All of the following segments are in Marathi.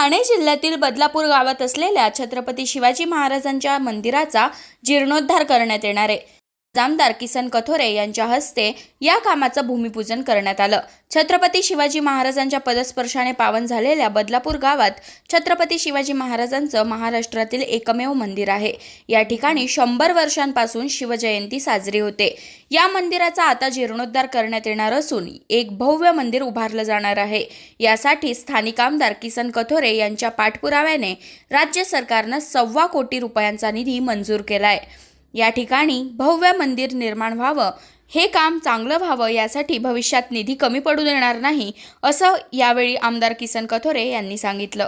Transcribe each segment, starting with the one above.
ठाणे जिल्ह्यातील बदलापूर गावात असलेल्या छत्रपती शिवाजी महाराजांच्या मंदिराचा जीर्णोद्धार करण्यात येणार आहे. जामदार किसन कथोरे यांच्या हस्ते या कामाचं भूमिपूजन करण्यात आलं. छत्रपती शिवाजी महाराजांच्या पदस्पर्शाने पावन झालेल्या बदलापूर गावात छत्रपती शिवाजी महाराजांचं महाराष्ट्रातील एकमेव मंदिर आहे. या ठिकाणी शंभर वर्षांपासून शिवजयंती साजरी होते. या मंदिराचा आता जीर्णोद्धार करण्यात येणार असून एक भव्य मंदिर उभारलं जाणार आहे. यासाठी स्थानिक आमदार किसन कथोरे यांच्या पाठपुराव्याने राज्य सरकारनं सव्वा कोटी रुपयांचा निधी मंजूर केलाय. या ठिकाणी भव्य मंदिर निर्माण व्हावं हे काम चांगलं व्हावं यासाठी भविष्यात निधी कमी पडू देणार नाही असं यावेळी आमदार किसन कथोरे यांनी सांगितलं.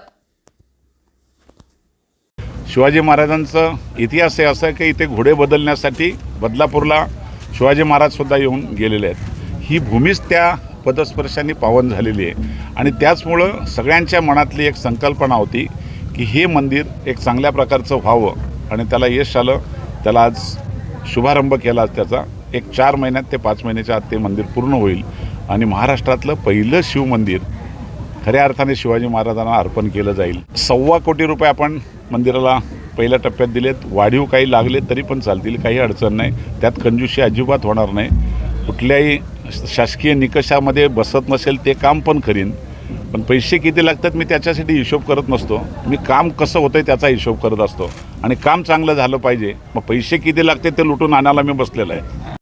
शिवाजी महाराजांचं इतिहास हे असं की इथे घोडे बदलण्यासाठी बदलापूरला शिवाजी महाराजसुद्धा येऊन गेलेले आहेत. ही भूमीच त्या पदस्पर्शाने पावन झालेली आहे. आणि त्याचमुळं सगळ्यांच्या मनातली एक संकल्पना होती की हे मंदिर एक चांगल्या प्रकारचं व्हावं आणि त्याला यश आलं. त्याला आज शुभारंभ केला आज त्याचा. एक चार महिन्यात ते पाच महिन्याच्या आत ते मंदिर पूर्ण होईल. आणि महाराष्ट्रातलं पहिलं शिवमंदिर खऱ्या अर्थाने शिवाजी महाराजांना अर्पण केलं जाईल. सव्वा कोटी रुपये आपण मंदिराला पहिल्या टप्प्यात दिलेत. वाढीव काही लागले तरी पण चालतील काही अडचण नाही. त्यात कंजूशी अजिबात होणार नाही. कुठल्याही शासकीय निकषामध्ये बसत नसेल ते काम पण करीन. पण पैसे किती लागतात मी त्याच्यासाठी हिशोब करत नसतो. मी काम कसं होतं आहे त्याचा हिशोब करत असतो. आणि काम चांगलं झालं पाहिजे. मग पैसे किती लागते ते लुटून आणायला मी बसलेलं आहे.